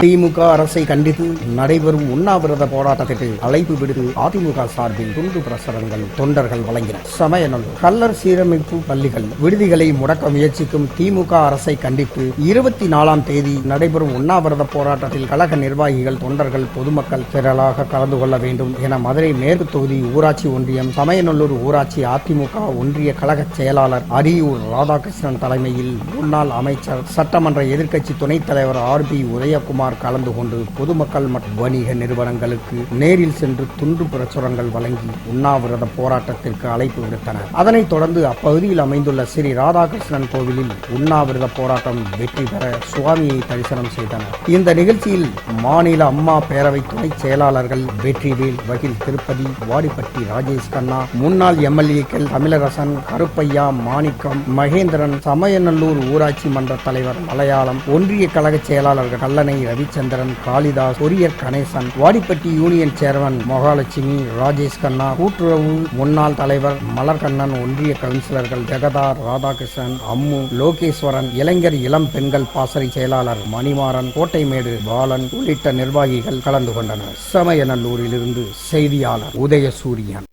திமுக அரசை கண்டித்து நடைபெறும் உண்ணாவிரத போராட்டத்திற்கு அழைப்பு விடுத்து அதிமுக சார்பில் துண்டு பிரசுரங்கள் தொண்டர்கள் வழங்கினர். சமயநல்லூர் கல்லர் சீரமைப்பு பள்ளிகள் விடுதிகளை முடக்க முயற்சிக்கும் திமுக அரசை கண்டித்து இருபத்தி நாலாம் தேதி நடைபெறும் உண்ணாவிரத போராட்டத்தில் கழக நிர்வாகிகள் தொண்டர்கள் பொதுமக்கள் திரளாக கலந்து கொள்ள வேண்டும் என மதுரை மேற்கு தொகுதி ஊராட்சி ஒன்றியம் சமயநல்லூர் ஊராட்சி அதிமுக ஒன்றிய கழக செயலாளர் அரியூர் ராதாகிருஷ்ணன் தலைமையில் முன்னாள் அமைச்சர் சட்டமன்ற எதிர்க்கட்சி துணைத் தலைவர் ஆர் பி உதயகுமார் கலந்து கொண்டு பொதுமக்கள் மற்றும் வணிக நிறுவனங்களுக்கு நேரில் சென்று துண்டு பிரசுரங்கள் வழங்கி உண்ணாவிரத போராட்டத்திற்கு அழைப்பு விடுத்தனர். அதனைத் தொடர்ந்து அப்பகுதியில் அமைந்துள்ள ஸ்ரீ ராதாகிருஷ்ணன் கோவிலில் உண்ணாவிரத போராட்டம் வெற்றி பெற சுவாமியை தரிசனம் செய்தனர். இந்த நிகழ்ச்சியில் மாநில அம்மா பேரவை துணை செயலாளர்கள் வெற்றிவேல் வகில் திருப்பதி வாடிப்பட்டி ராஜேஷ் கண்ணா முன்னாள் எம்எல்ஏக்கள் தமிழரசன் கருப்பையா மாணிக்கம் மகேந்திரன் சமயநல்லூர் ஊராட்சி மன்ற தலைவர் மலையாளம் ஒன்றிய கழக செயலாளர்கள் Kallanai Ravichandran Kalidas courier Ganesan Vadipatti union chairman Mahalakshmi Rajesh Kanna கூட்டுறவு முன்னாள் தலைவர் மலர்கண்ணன் ஒன்றிய கவுன்சிலர்கள் ஜெகதார் ராதாகிருஷ்ணன் அம்மு லோகேஸ்வரன் இளைஞர் இளம் பெண்கள் பாசறை செயலாளர் மணிமாறன் கோட்டைமேடு பாலன் உள்ளிட்ட நிர்வாகிகள் கலந்து கொண்டனர். சமயநல்லூரிலிருந்து செய்தியாளர் உதயசூரியன்.